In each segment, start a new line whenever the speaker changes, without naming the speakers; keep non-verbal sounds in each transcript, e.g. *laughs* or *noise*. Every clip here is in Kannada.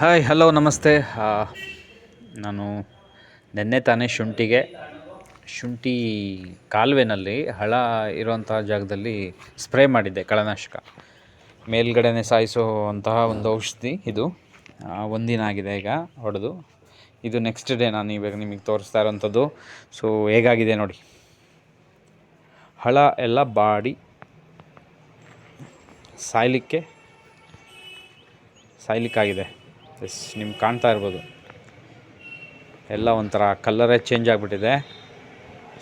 ಹಾಯ್, ಹಲೋ, ನಮಸ್ತೆ. ನಾನು ನಿನ್ನೆ ತಾನೇ ಶುಂಠಿಗೆ, ಶುಂಠಿ ಕಾಲುವೆನಲ್ಲಿ ಹಳ ಇರುವಂತಹ ಜಾಗದಲ್ಲಿ ಸ್ಪ್ರೇ ಮಾಡಿದ್ದೆ, ಕಳನಾಶಕ. ಮೇಲ್ಗಡೆನೆ ಸಾಯಿಸುವಂತಹ ಒಂದು ಔಷಧಿ ಇದು. ಒಂದಿನ ಆಗಿದೆ ಈಗ ಹೊಡೆದು. ಇದು ನೆಕ್ಸ್ಟ್ ಡೇ ನಾನು ಇವಾಗ ನಿಮಗೆ ತೋರಿಸ್ತಾ ಇರೋವಂಥದ್ದು. ಸೊ ಹೇಗಾಗಿದೆ ನೋಡಿ. ಹಳ ಎಲ್ಲ ಬಾಡಿ ಸಾಯ್ಲಿಕ್ಕೆ, ಸಾಯ್ಲಿಕ್ಕಾಗಿದೆ. ಎಸ್, ನಿಮ್ಗೆ ಕಾಣ್ತಾ ಇರ್ಬೋದು. ಎಲ್ಲ ಒಂಥರ ಕಲ್ಲರೇ ಚೇಂಜ್ ಆಗಿಬಿಟ್ಟಿದೆ.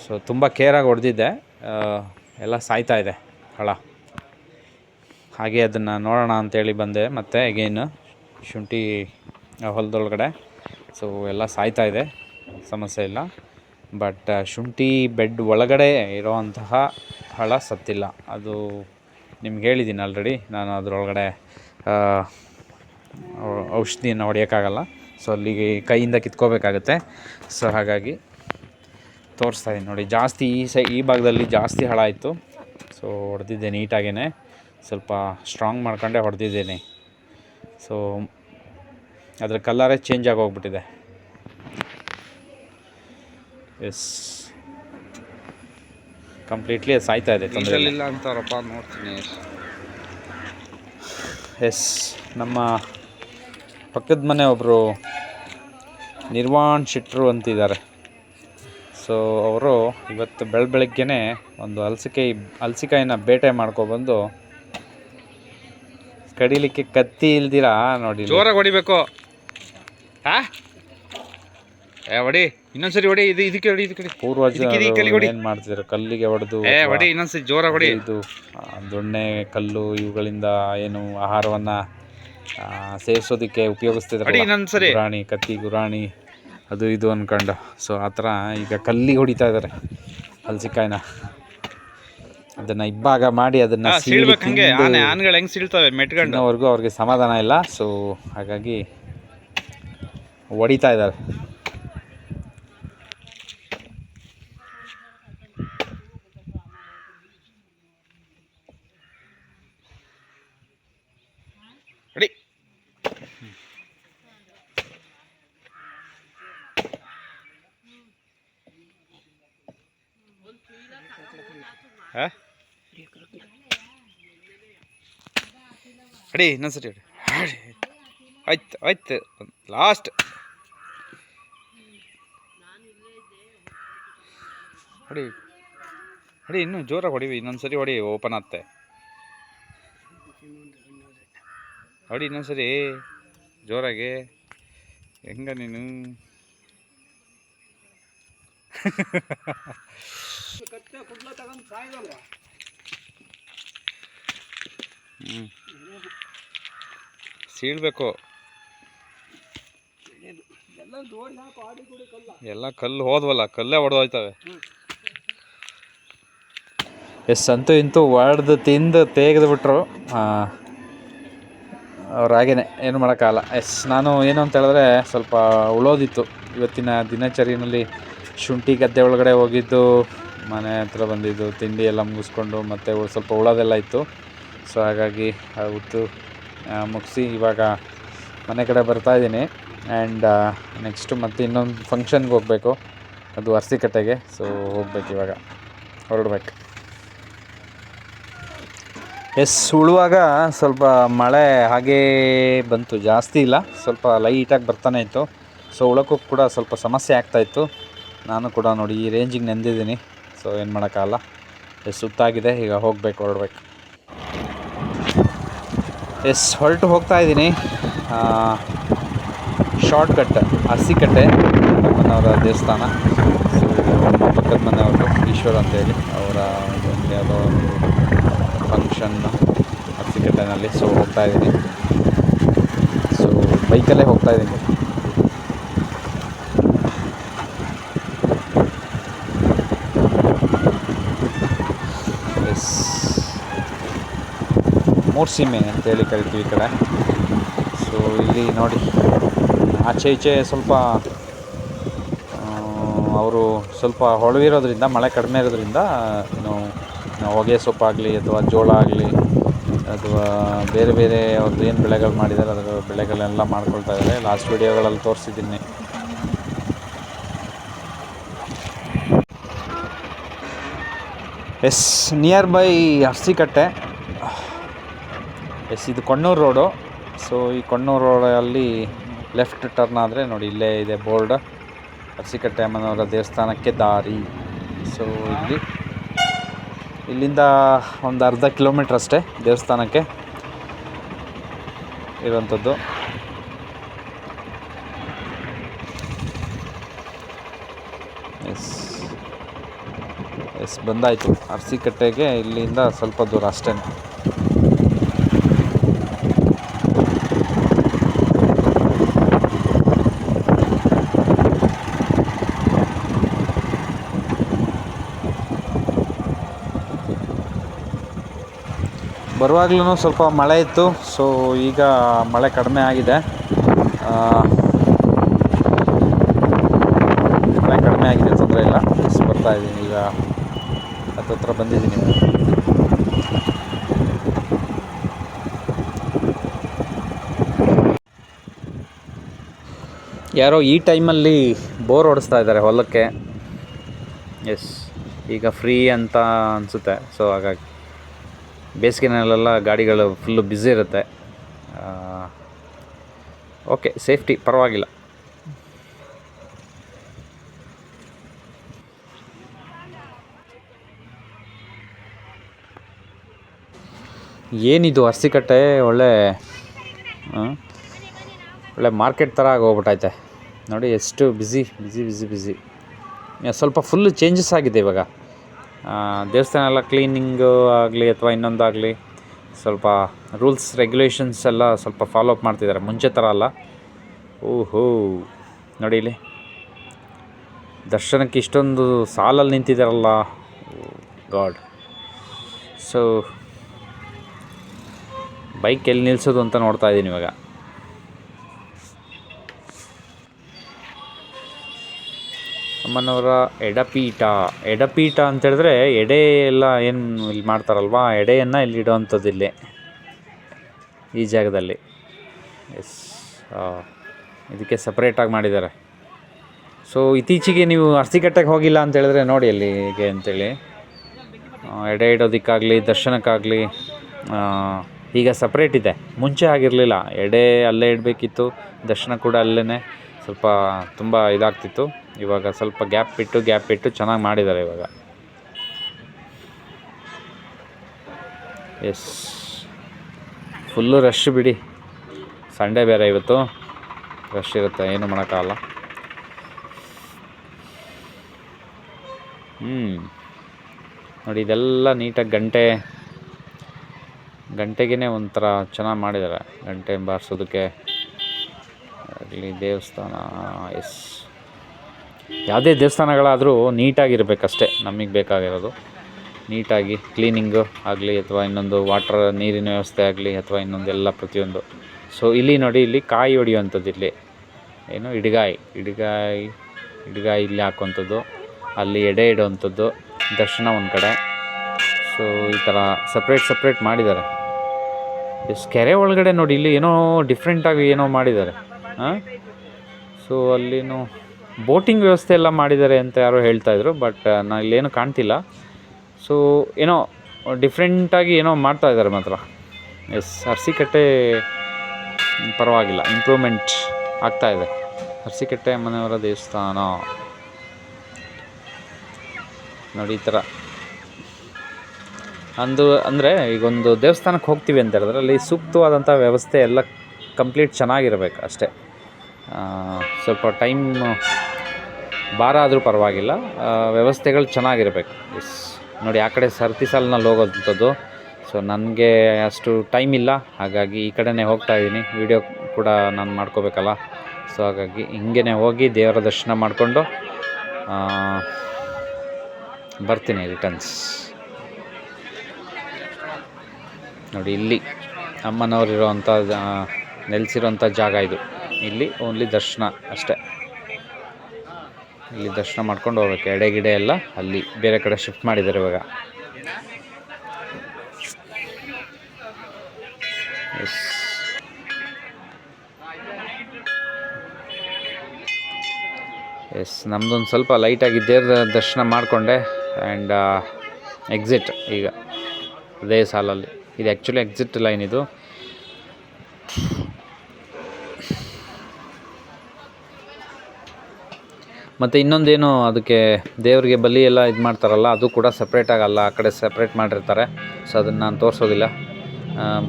ಸೊ ತುಂಬ ಕೇರಾಗಿ ಹೊಡೆದಿದ್ದೆ. ಎಲ್ಲ ಸಾಯ್ತಾ ಇದೆ ಹಳ. ಹಾಗೆ ಅದನ್ನು ನೋಡೋಣ ಅಂತೇಳಿ ಬಂದೆ. ಮತ್ತೆ ಅಗೇನು ಶುಂಠಿ ಹೊಲದೊಳಗಡೆ. ಸೊ ಎಲ್ಲ ಸಾಯ್ತಾ ಇದೆ. ಸಮಸ್ಯೆ ಇಲ್ಲ. ಬಟ್ ಶುಂಠಿ ಬೆಡ್ ಒಳಗಡೆ ಇರೋವಂತಹ ಹಳ ಸತ್ತಿಲ್ಲ. ಅದು ನಿಮ್ಗೆ ಹೇಳಿದ್ದೀನಿ ಆಲ್ರೆಡಿ ನಾನು ಅದರೊಳಗಡೆ ಔಷಧಿಯನ್ನು ಹೊಡೆಯೋಕ್ಕಾಗಲ್ಲ. ಸೊ ಅಲ್ಲಿಗೆ ಕೈಯಿಂದ ಕಿತ್ಕೋಬೇಕಾಗತ್ತೆ. ಸೊ ಹಾಗಾಗಿ ತೋರಿಸ್ತಾ ಇದ್ದೀನಿ ನೋಡಿ ಜಾಸ್ತಿ ಈ ಸೈ ಈ ಭಾಗದಲ್ಲಿ ಜಾಸ್ತಿ ಹಳ ಇತ್ತು ಸೊ ಹೊಡೆದಿದ್ದೆ ನೀಟಾಗೇ ಸ್ವಲ್ಪ ಸ್ಟ್ರಾಂಗ್ ಮಾಡ್ಕೊಂಡೆ ಹೊಡೆದಿದ್ದೇನೆ. ಸೊ ಅದರ ಕಲ್ಲರೇ ಚೇಂಜ್ ಆಗಿ ಹೋಗ್ಬಿಟ್ಟಿದೆ ಎಸ್ ಕಂಪ್ಲೀಟ್ಲಿ ಅದು ಸಾಯ್ತಾ ಇದೆ ಇಲ್ಲ.
ಅಂತಾರಪ್ಪ ನೋಡ್ತೀನಿ.
ಎಸ್ ನಮ್ಮ ಪಕ್ಕದ ಮನೆ ಒಬ್ಬರು ನಿರ್ವಾಣ್ ಶೆಟ್ರು ಅಂತಿದ್ದಾರೆ. ಸೊ ಅವರು ಇವತ್ತು ಬೆಳ ಬೆಳಗ್ಗೆನೆ ಒಂದು ಹಲಸಿಕಾಯಿ ಹಲಸಿಕಾಯಿನ ಬೇಟೆ ಮಾಡ್ಕೊಬಂದು ಕಡಿಲಿಕ್ಕೆ ಕತ್ತಿ ಇಲ್ದಿರ ನೋಡಿ.
ಜೋರಾಗಿ ಹೊಡಿಬೇಕು. ಹಾ ಏ ಹೊಡಿ. ಇನ್ನೊಂದ್ಸರಿ ಹೊಡಿ. ಇದು ಇದಕ್ಕೆ ಹೊಡಿ ಇದಕ್ಕೆ
ಪೂರ್ವಜರು. ಏನು ಮಾಡ್ತಿದ್ರು? ಕಲ್ಲಿಗೆ ಹೊಡೆದು
ಏ ಹೊಡಿ ಇನ್ನೊಂದ್ಸರಿ ಜೋರಾಗಿ ಹೊಡಿ.
ಇದು ದೊಣ್ಣೆ ಕಲ್ಲು ಇವುಗಳಿಂದ ಏನು ಆಹಾರವನ್ನ ಆ,
ಉಪಯೋಗಿಸ್ತಿದ್ದಾರೆ
ಗುರಾಣಿ ಕತ್ತಿ ಗುರಾಣಿ ಅದು ಇದು ಅಂದ್ಕೊಂಡು ಸೊ ಆ ಥರ ಈಗ ಕಲ್ಲಿಗೆ ಹೊಡಿತಾ ಇದ್ದಾರೆ ಹಲಸಿಕಾಯಿನ. ಅದನ್ನು ಇಬ್ಬಾಗ ಮಾಡಿ ಅದನ್ನು
ಹಾ,
ಸೀಳಿ
ಸೀಳ್ಬೇಕು ಹಂಗೆ. ಆನೆ ಆನೆಗಳು ಹೆಂಗೆ ಸೀಳ್ತವೆ ಮೆಟ್ಕೊಂಡು?
ಇನ್ನವರೆಗೂ ಅವ್ರಿಗೆ ಸಮಾಧಾನ ಇಲ್ಲ. ಸೊ ಹಾಗಾಗಿ ಹೊಡಿತಾ ಇದ್ದಾರೆ
ಹಾ? ಅಡಿ ಇನ್ನೊಂದ್ಸರಿ ಸರಿ ಅಡಿ. ಆಯ್ತು ಆಯ್ತು. ಲಾಸ್ಟ್. ಅಡಿ ಅಡಿ, ಇನ್ನೂ ಜೋರಾಗಿ ಹೊಡಿವಿ. ಇನ್ನೊಂದ್ಸರಿ ಹೊಡಿ ಓಪನ್ ಆತ್ತೆ. ಹೊಡಿ ಇನ್ನೊಂದ್ಸರಿ ಜೋರಾಗಿ. ಹೆಂಗ ನೀನು? *laughs* ಹ್ಞೂ ಸೀಳ್ಬೇಕು. ಎಲ್ಲ ಕಲ್ಲು ಹೋದ್ವಲ್ಲ, ಕಲ್ಲೇ ಹೊಡೆದೋಯ್ತವೆ
ಎಸ್, ಅಂತೂ ಇಂತೂ ಹೊಡೆದು ತಿಂದು ತೆಗೆದು ಬಿಟ್ರು. ಅವ್ರು ಹಾಗೇನೆ, ಏನು ಮಾಡೋಕ್ಕಾಗಲ್ಲ. ಎಸ್, ನಾನು ಏನು ಅಂತ ಹೇಳಿದ್ರೆ ಸ್ವಲ್ಪ ಉಳೋದಿತ್ತು. ಇವತ್ತಿನ ದಿನಚರಿಯಲ್ಲಿ ಶುಂಠಿ ಗದ್ದೆ ಒಳಗಡೆ ಹೋಗಿದ್ದು ಮನೆ ಹತ್ರ ಬಂದಿದ್ದು, ತಿಂಡಿ ಎಲ್ಲ ಮುಗಿಸ್ಕೊಂಡು ಮತ್ತೆ ಸ್ವಲ್ಪ ಉಳೋದೆಲ್ಲ ಇತ್ತು. ಸೊ ಹಾಗಾಗಿ ಅವತ್ತು ಮುಗಿಸಿ ಇವಾಗ ಮನೆ ಕಡೆ ಬರ್ತಾ ಇದ್ದೀನಿ. ಆ್ಯಂಡ್ ನೆಕ್ಸ್ಟು ಮತ್ತೆ ಇನ್ನೊಂದು ಫಂಕ್ಷನ್ಗೆ ಹೋಗಬೇಕು. ಅದು ಅರಸಿಕಟ್ಟೆಗೆ. ಸೊ ಹೋಗ್ಬೇಕು ಇವಾಗ. ಹೊರಡ್ಬೇಕು. ಎಸ್ ಉಳುವಾಗ ಸ್ವಲ್ಪ ಮಳೆ ಹಾಗೇ ಬಂತು. ಜಾಸ್ತಿ ಇಲ್ಲ. ಸ್ವಲ್ಪ ಲೈಟಾಗಿ ಬರ್ತಾನೆ ಇತ್ತು. ಸೊ ಉಳೋಕ್ಕೂ ಕೂಡ ಸ್ವಲ್ಪ ಸಮಸ್ಯೆ ಆಗ್ತಾಯಿತ್ತು ನಾನು ಕೂಡ ನೋಡಿ ಈ ರೇಂಜಿಗೆ ನೆಂದಿದ್ದೀನಿ. ಸೊ ಏನು ಮಾಡೋಕ್ಕಾಗಲ್ಲ. ಸುತ್ತಾಗಿದೆ, ಈಗ ಹೋಗಬೇಕು, ಹೊರಡ್ಬೇಕು. ಎಸ್ ಹೊರಟು ಹೋಗ್ತಾ ಇದ್ದೀನಿ. ಶಾರ್ಟ್ ಕಟ್ ಮನೆಯವರ ನಮ್ಮನವರ ದೇವಸ್ಥಾನ. ಸೊ ನಮ್ಮ ಪಕ್ಕದ ಮನೆಯವರು, ಈಶ್ವರ್ ಅಂತೇಳಿ. ಅವರ ಒಂದು ಯಾವುದೋ ಫಂಕ್ಷನ್ ಹಸಿಕಟ್ಟೆನಲ್ಲಿ ಸೊ, ಹೋಗ್ತಾ ಇದ್ದೀನಿ. ಸೊ ಬೈಕಲ್ಲೇ ಹೋಗ್ತಾ ಇದ್ದೀನಿ ಎಸ್ ಮೂರ್ಸೀಮೆ ಅಂತೇಳಿ ಕರಿತೀವಿ ಈ ಕಡೆ. ಸೊ ಇಲ್ಲಿ ನೋಡಿ, ಆಚೆ ಈಚೆ ಸ್ವಲ್ಪ ಅವರು ಸ್ವಲ್ಪ ಹೊಳವಿರೋದ್ರಿಂದ, ಮಳೆ ಕಡಿಮೆ ಇರೋದ್ರಿಂದ ಏನು ಹೊಗೆ ಸೊಪ್ಪಾಗಲಿ ಅಥವಾ ಜೋಳ ಆಗಲಿ, ಅಥವಾ ಬೇರೆ ಬೇರೆ ಅವ್ರದ್ದು ಏನು ಬೆಳೆಗಳು ಮಾಡಿದ್ದಾರೆ, ಅದರ ಬೆಳೆಗಳನ್ನೆಲ್ಲ ಮಾಡ್ಕೊಳ್ತಾ ಇದ್ದಾರೆ. ಲಾಸ್ಟ್ ವೀಡಿಯೋಗಳಲ್ಲಿ ತೋರಿಸಿದ್ದೀನಿ. Yes near by Arasikatte. Yes, ಇದು ಕೊಣ್ಣೂರು ರೋಡು. ಸೊ ಈ ಕೊಣ್ಣೂರು ರೋಡಲ್ಲಿ ಲೆಫ್ಟ್ ಟರ್ನ್ ಆದರೆ ನೋಡಿ, ಇಲ್ಲೇ ಇದೆ ಬೋರ್ಡ್. ಅರಸಿಕಟ್ಟೆ ಅಮ್ಮನವರ ದೇವಸ್ಥಾನಕ್ಕೆ ದಾರಿ. ಸೊ ಇಲ್ಲಿ, ಇಲ್ಲಿಂದ ಒಂದು ಅರ್ಧ ಕಿಲೋಮೀಟ್ರ್ ಅಷ್ಟೇ ದೇವಸ್ಥಾನಕ್ಕೆ ಇರುವಂಥದ್ದು. S S ಬಂದಾಯಿತು. ಅರಸಿಕಟ್ಟೆಗೆ ಇಲ್ಲಿಂದ ಸ್ವಲ್ಪ ದೂರ ಅಷ್ಟೇ ಬರುವಾಗ್ಲೂ ಸ್ವಲ್ಪ ಮಳೆ ಇತ್ತು ಸೊ ಈಗ ಮಳೆ ಕಡಿಮೆ ಆಗಿದೆ. ಮಳೆ ಕಡಿಮೆ ಆಗಿದೆ ತೊಂದರೆ ಇಲ್ಲ. ಬರ್ತಾ ಇದ್ದೀನಿ ಈಗ ಹತ್ತತ್ರ ಬಂದಿದ್ದೀನಿ. ಯಾರೋ ಈ ಟೈಮಲ್ಲಿ ಬೋರ್ ಓಡಿಸ್ತಾ ಇದ್ದಾರೆ ಹೊಲಕ್ಕೆ. ಎಸ್ ಈಗ ಫ್ರೀ ಅಂತ ಅನಿಸುತ್ತೆ ಸೊ ಹಾಗಾಗಿ. ಬೇಸಿಗೆನಲ್ಲೆಲ್ಲ ಗಾಡಿಗಳು ಫುಲ್ಲು ಬ್ಯುಸಿ ಇರುತ್ತೆ. ಓಕೆ ಸೇಫ್ಟಿ ಪರವಾಗಿಲ್ಲ. ಏನಿದು ಅರಸಿಕಟ್ಟೆ? ಒಳ್ಳೆ ಒಳ್ಳೆ ಮಾರ್ಕೆಟ್ ಥರ ಆಗೋಗ್ಬಿಟ್ಟೈತೆ ನೋಡಿ ಎಷ್ಟು ಬ್ಯುಸಿ ಬ್ಯುಸಿ ಬ್ಯುಸಿ ಬ್ಯುಸಿ ಸ್ವಲ್ಪ ಫುಲ್ಲು ಚೇಂಜಸ್ ಆಗಿದೆ ಇವಾಗ. ದೇವಸ್ಥಾನ ಎಲ್ಲ ಕ್ಲೀನಿಂಗು ಆಗಲಿ ಅಥವಾ ಇನ್ನೊಂದಾಗಲಿ ಸ್ವಲ್ಪ ರೂಲ್ಸ್ ರೆಗ್ಯುಲೇಷನ್ಸ್ ಎಲ್ಲ ಸ್ವಲ್ಪ ಫಾಲೋ ಅಪ್ ಮಾಡ್ತಿದ್ದಾರೆ. ಮುಂಚೆ ಥರ ಅಲ್ಲ. ಓಹೋ, ನೋಡಿ ಇಲ್ಲಿ. ದರ್ಶನಕ್ಕೆ ಇಷ್ಟೊಂದು ಸಾಲಲ್ಲಿ ನಿಂತಿದ್ದಾರಲ್ಲ. ಗಾಡ್. ಸೊ ಬೈಕ್ ಎಲ್ಲಿ ನಿಲ್ಲಿಸೋದು ಅಂತ ನೋಡ್ತಾ ಇದ್ದೀನಿ ಇವಾಗ. ಅಮ್ಮನವರ ಎಡಪೀಠ. ಎಡಪೀಠ ಅಂತ ಹೇಳಿದ್ರೆ ಎಡೆ ಎಲ್ಲ ಏನು ಇಲ್ಲಿ ಮಾಡ್ತಾರಲ್ವಾ? ಎಡೆಯನ್ನು ಇಲ್ಲಿ ಇಡುವಂಥದ್ದು ಇಲ್ಲಿ. ಈ ಜಾಗದಲ್ಲಿ. ಎಸ್ ಇದಕ್ಕೆ ಸಪ್ರೇಟಾಗಿ ಮಾಡಿದ್ದಾರೆ. ಸೊ ಇತ್ತೀಚೆಗೆ ನೀವು ಅರ್ಸಿಕಟ್ಟೆಗೆ ಹೋಗಿಲ್ಲ ಅಂತ ಹೇಳಿದ್ರೆ ನೋಡಿ ಅಲ್ಲಿ ಅಂತೇಳಿ. ಎಡೆ ಇಡೋದಕ್ಕಾಗಲಿ, ದರ್ಶನಕ್ಕಾಗಲಿ ಈಗ ಸಪ್ರೇಟ್ ಇದೆ. ಮುಂಚೆ ಆಗಿರಲಿಲ್ಲ. ಎಡೆ ಅಲ್ಲೇ ಇಡಬೇಕಿತ್ತು. ದರ್ಶನ ಕೂಡ ಅಲ್ಲೇ ಸ್ವಲ್ಪ ತುಂಬ ಇದಾಗ್ತಿತ್ತು. ಇವಾಗ ಸ್ವಲ್ಪ ಗ್ಯಾಪ್ ಬಿಟ್ಟು ಗ್ಯಾಪ್ ಬಿಟ್ಟು ಚೆನ್ನಾಗಿ ಮಾಡಿದ್ದಾರೆ ಇವಾಗ. ಎಸ್ ಫುಲ್ಲು ರಶ್ ಬಿಡಿ. ಸಂಡೇ ಬೇರೆ ಇವತ್ತು. ರಶ್ ಇರುತ್ತೆ, ಏನು ಮಾಡೋಕ್ಕಾಗಲ್ಲ. ಹ್ಞೂ ನೋಡಿ, ಇದೆಲ್ಲ ನೀಟಾಗಿ ಗಂಟೆ ಗಂಟೆಗೇ ಒಂಥರ ಚೆನ್ನಾಗಿ ಮಾಡಿದ್ದಾರೆ. ಗಂಟೆ ಬಾರಿಸೋದಕ್ಕೆ ಆಗಲಿ ದೇವಸ್ಥಾನ, ಎಸ್. ಯಾವುದೇ ದೇವಸ್ಥಾನಗಳಾದರೂ ನೀಟಾಗಿರಬೇಕಷ್ಟೇ, ನಮಗೆ ಬೇಕಾಗಿರೋದು. ನೀಟಾಗಿ ಕ್ಲೀನಿಂಗು ಆಗಲಿ ಅಥವಾ ಇನ್ನೊಂದು ವಾಟರ್, ನೀರಿನ ವ್ಯವಸ್ಥೆ ಆಗಲಿ ಅಥವಾ ಇನ್ನೊಂದು ಎಲ್ಲ ಪ್ರತಿಯೊಂದು. ಸೊ ಇಲ್ಲಿ ನೋಡಿ, ಇಲ್ಲಿ ಕಾಯಿ ಹೊಡಿಯುವಂಥದ್ದು ಇಲ್ಲಿ. ಏನು, ಇಡ್ಗಾಯಿ. ಇಡ್ಗಾಯಿ ಇಡ್ಗಾಯಿ ಇಲ್ಲಿ ಹಾಕುವಂಥದ್ದು. ಅಲ್ಲಿ ಎಡೆ ಇಡುವಂಥದ್ದು, ದರ್ಶನ ಒಂದು ಕಡೆ. ಸೊ ಈ ಥರ ಸಪ್ರೇಟ್ ಸಪ್ರೇಟ್ ಮಾಡಿದ್ದಾರೆ. ಕೆರೆ ಒಳಗಡೆ ನೋಡಿ, ಇಲ್ಲಿ ಏನೋ ಡಿಫ್ರೆಂಟಾಗಿ ಏನೋ ಮಾಡಿದ್ದಾರೆ. ಸೊ ಅಲ್ಲಿನೂ ಬೋಟಿಂಗ್ ವ್ಯವಸ್ಥೆ ಎಲ್ಲ ಮಾಡಿದ್ದಾರೆ ಅಂತ ಯಾರೋ ಹೇಳ್ತಾಯಿದ್ರು ಬಟ್ ನಾನು ಇಲ್ಲೇನು ಕಾಣ್ತಿಲ್ಲ. ಸೊ ಏನೋ ಡಿಫ್ರೆಂಟಾಗಿ ಏನೋ ಮಾಡ್ತಾ ಇದ್ದಾರೆ ಮಾತ್ರ. ಎಸ್ ಅರಸಿಕಟ್ಟೆ ಪರವಾಗಿಲ್ಲ ಇಂಪ್ರೂವ್ಮೆಂಟ್ ಆಗ್ತಾ ಇದೆ. ಅರಸಿಕಟ್ಟೆ ಮನೆಯವರ ದೇವಸ್ಥಾನ. ನೋಡಿ ಈ ಥರ. ಅಂದು, ಅಂದರೆ ಈಗ ಒಂದು ದೇವಸ್ಥಾನಕ್ಕೆ ಹೋಗ್ತೀವಿ ಅಂತ ಹೇಳಿದ್ರೆ, ಅಲ್ಲಿ ಸೂಕ್ತವಾದಂಥ ವ್ಯವಸ್ಥೆ ಎಲ್ಲ ಕಂಪ್ಲೀಟ್ ಚೆನ್ನಾಗಿರ್ಬೇಕು ಅಷ್ಟೇ. ಸ್ವಲ್ಪ ಟೈಮ್ ಭಾರ ಆದರೂ ಪರವಾಗಿಲ್ಲ ವ್ಯವಸ್ಥೆಗಳು ಚೆನ್ನಾಗಿರಬೇಕು. ಎಸ್. ನೋಡಿ, ಆ ಕಡೆ ಸರ್ತಿ ಸಾಲಿನಲ್ಲಿ ಹೋಗೋದಂಥದ್ದು ಸೊ ನನಗೆ ಅಷ್ಟು ಟೈಮ್ ಇಲ್ಲ. ಹಾಗಾಗಿ ಈ ಕಡೆನೇ ಹೋಗ್ತಾ ಇದ್ದೀನಿ. ವೀಡಿಯೋ ಕೂಡ ನಾನು ಮಾಡ್ಕೋಬೇಕಲ್ಲ. ಸೊ ಹಾಗಾಗಿ ಹಿಂಗೇ ಹೋಗಿ ದೇವರ ದರ್ಶನ ಮಾಡಿಕೊಂಡು ಬರ್ತೀನಿ ರಿಟರ್ನ್ಸ್ ನೋಡಿ, ಇಲ್ಲಿ ಅಮ್ಮನವರಿರೋವಂಥ ನೆಲೆಸಿರೋಂಥ ಜಾಗ ಇದು. ಇಲ್ಲಿ ಓನ್ಲಿ ದರ್ಶನ ಅಷ್ಟೇ. ಇಲ್ಲಿ ದರ್ಶನ ಮಾಡ್ಕೊಂಡು ಹೋಗ್ಬೇಕು. ಎಡೆ ಗಿಡೆ ಎಲ್ಲ ಅಲ್ಲಿ ಬೇರೆ ಕಡೆ ಶಿಫ್ಟ್ ಮಾಡಿದ್ದಾರೆ ಇವಾಗ. ಎಸ್ ಎಸ್ ನಮ್ಮದೊಂದು ಸ್ವಲ್ಪ ಲೈಟಾಗಿ ದೇವ್ರ ದರ್ಶನ ಮಾಡಿಕೊಂಡೆ ಆ್ಯಂಡ್ ಎಕ್ಸಿಟ್ ಈಗ. ಅದೇ ಸಾಲಲ್ಲಿ. ಇದು ಆ್ಯಕ್ಚುಲಿ ಎಕ್ಸಿಟ್ ಲೈನ್ ಇದು. ಮತ್ತು ಇನ್ನೊಂದೇನು, ಅದಕ್ಕೆ ದೇವರಿಗೆ ಬಲಿ ಎಲ್ಲ ಇದು ಮಾಡ್ತಾರಲ್ಲ, ಅದು ಕೂಡ ಸಪ್ರೇಟ್ ಆಗಲ್ಲ ಆ ಕಡೆ ಸಪ್ರೇಟ್ ಮಾಡಿರ್ತಾರೆ. ಸೊ ಅದನ್ನು ನಾನು ತೋರಿಸೋದಿಲ್ಲ.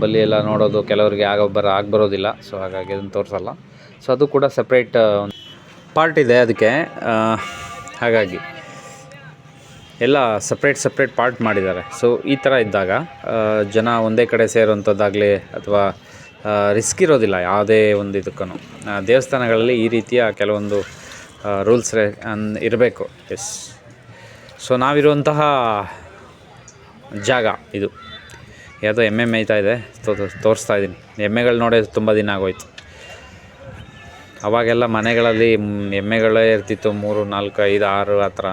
ಬಲಿ ಎಲ್ಲ ನೋಡೋದು ಕೆಲವರಿಗೆ ಆಗ ಬರ, ಆಗಿ ಬರೋದಿಲ್ಲ. ಸೊ ಹಾಗಾಗಿ ಅದನ್ನು ತೋರಿಸಲ್ಲ. ಸೊ ಅದು ಕೂಡ ಸಪ್ರೇಟ್ ಪಾರ್ಟ್ ಇದೆ ಅದಕ್ಕೆ. ಹಾಗಾಗಿ ಎಲ್ಲ ಸಪ್ರೇಟ್ ಸಪ್ರೇಟ್ ಪಾರ್ಟ್ ಮಾಡಿದ್ದಾರೆ. ಸೊ ಈ ಥರ ಇದ್ದಾಗ ಜನ ಒಂದೇ ಕಡೆ ಸೇರುವಂಥದ್ದಾಗಲಿ ಅಥವಾ ರಿಸ್ಕ್ ಇರೋದಿಲ್ಲ ಯಾವುದೇ ಒಂದು ಇದಕ್ಕೂ ದೇವಸ್ಥಾನಗಳಲ್ಲಿ ಈ ರೀತಿಯ ಕೆಲವೊಂದು ರೂಲ್ಸ್ ಇರಬೇಕು. ಎಸ್ ಸೊ ನಾವಿರುವಂತಹ ಜಾಗ ಇದು. ಯಾವುದೋ ಎಮ್ಮೆ ಮೇಯ್ತಾ ಇದೆ ತೋ- ತೋರಿಸ್ತಾ ಇದ್ದೀನಿ. ಎಮ್ಮೆಗಳು ನೋಡೇ ತುಂಬ ದಿನ ಆಗೋಯ್ತು. ಅವಾಗೆಲ್ಲ ಮನೆಗಳಲ್ಲಿ ಎಮ್ಮೆಗಳೇ ಇರ್ತಿತ್ತು. ಮೂರು ನಾಲ್ಕು ಐದು ಆರು ಆ ಥರ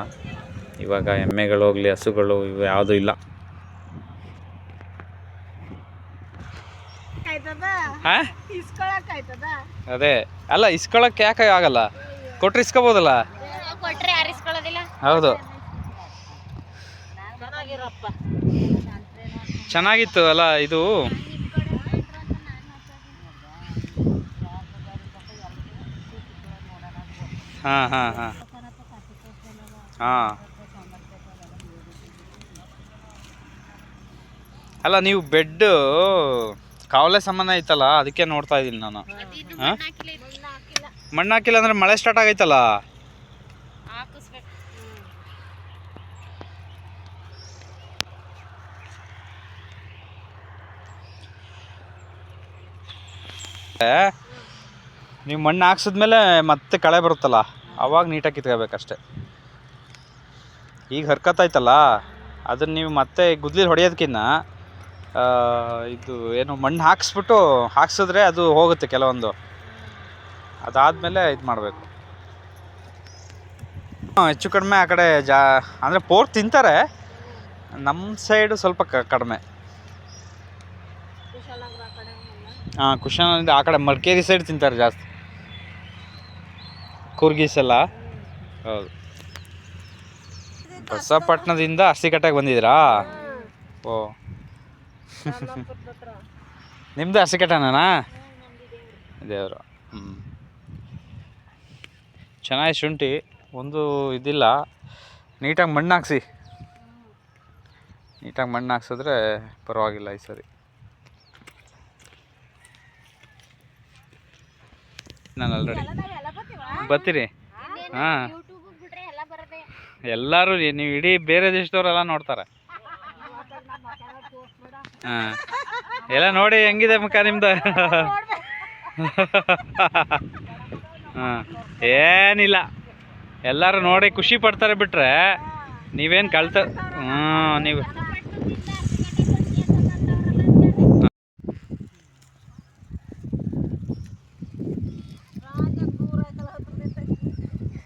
ಇವಾಗ ಎಮ್ಮೆಗಳು ಹೋಗಲಿ ಹಸುಗಳು ಇವು ಯಾವುದೂ ಇಲ್ಲ. ಅದೇ. ಅಲ್ಲ ಇಸ್ಕೊಳಕ್ಕೆ ಯಾಕೆ ಆಗಲ್ಲ? ಕೊಟ್ರೆ ಇಸ್ಕೋಬೋದಲ್ಲ?
ಕೊಟ್ರೆ ಯಾರು ಇಸ್ಕೊಳ್ಳೋದಿಲ್ಲ.
ಹೌದು.
ಚೆನ್ನಾಗಿರಪ್ಪ.
ಚೆನ್ನಾಗಿತ್ತು ಅಲ್ಲ ಇದು? ಹಾಂ ಹಾಂ ಹಾಂ. ಹಾಂ. ಅಲ್ಲ ನೀವು ಬೆಡ್ ಕಾವಲೆ ಸಂಬಂಧ ಐತಲ್ಲ ಅದಕ್ಕೆ ನೋಡ್ತಾ ಇದ್ದೀನಿ ನಾನು. ಹಾಂ? ಮಣ್ಣು ಹಾಕಿಲ್ಲ ಅಂದ್ರೆ ಮಳೆ ಸ್ಟಾರ್ಟ್ ಆಗೈತಲ್ಲ? ನೀವು ಮಣ್ಣು ಹಾಕ್ಸಿದ್ಮೇಲೆ ಮತ್ತೆ ಕಳೆ ಬರುತ್ತಲ್ಲ ಅವಾಗ ನೀಟಾಗಿ ಕಿತ್ಕೋಬೇಕಷ್ಟೆ. ಈಗ ಹರ್ಕತ್ತಾಯ್ತಲ್ಲ ಅದನ್ನ ನೀವು ಮತ್ತೆ ಗುದ್ಲಿ ಹೊಡೆಯೋದಕ್ಕಿಂತ ಇದು ಏನು ಮಣ್ಣು ಹಾಕ್ಸ್ಬಿಟ್ಟು ಹಾಕ್ಸಿದ್ರೆ ಅದು ಹೋಗುತ್ತೆ ಕೆಲವೊಂದು. ಅದಾದಮೇಲೆ ಇದು ಮಾಡಬೇಕು. ಹೆಚ್ಚು ಕಡಿಮೆ ಆ ಕಡೆ ಜಾ ಅಂದರೆ ಪೋರ್ ತಿಂತಾರೆ. ನಮ್ಮ ಸೈಡು ಸ್ವಲ್ಪ ಕ- ಕಡಿಮೆ. ಹಾಂ ಕುಶನ್ ಆ ಕಡೆ ಮಡಿಕೇರಿ ಸೈಡ್ ತಿಂತಾರೆ ಜಾಸ್ತಿ. ಕೂರ್ಗೀಸ್ ಎಲ್ಲ. ಹೌದು. ಬಸಪಟ್ಟಣದಿಂದ ಅರಸಿಕಟ್ಟೆಗೆ ಬಂದಿದ್ದೀರಾ? ಓ. ನಿಮ್ಮದು ಅರಸಿಕಟ್ಟೆನಾ ದೇವರು ಹ್ಞೂ ಚೆನ್ನಾಗಿ ಶುಂಠಿ ಒಂದು ಇದಿಲ್ಲ. ನೀಟಾಗಿ ಮಣ್ಣು ಹಾಕ್ಸಿ. ನೀಟಾಗಿ ಮಣ್ಣು ಹಾಕ್ಸಿದ್ರೆ ಪರವಾಗಿಲ್ಲ ಈ ಸರಿ. ನಾನು ಆಲ್ರೆಡಿ ಬರ್ತೀರಿ ಹಾಂ. ಎಲ್ಲರೂ ನೀವು ಇಡೀ ಬೇರೆ ದೇಶದವರೆಲ್ಲ ನೋಡ್ತಾರೆ. ಹಾಂ. ಎಲ್ಲ ನೋಡಿ ಹೆಂಗಿದೆ ಮುಖ ನಿಮ್ದು? *laughs* ಹಾಂ. ಏನಿಲ್ಲ. ಎಲ್ಲರೂ ನೋಡಿ ಖುಷಿ ಪಡ್ತಾರೆ ಬಿಟ್ರೆ ನೀವೇನು ಕಳ್ತ ಹ್ಞೂ ನೀವು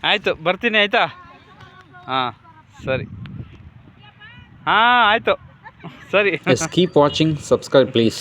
ಆಯಿತು, ಬರ್ತೀನಿ ಆಯಿತಾ? ಹಾಂ, ಸರಿ. ಹಾಂ, ಆಯಿತು. ಸರಿ.
Keep watching subscribe please.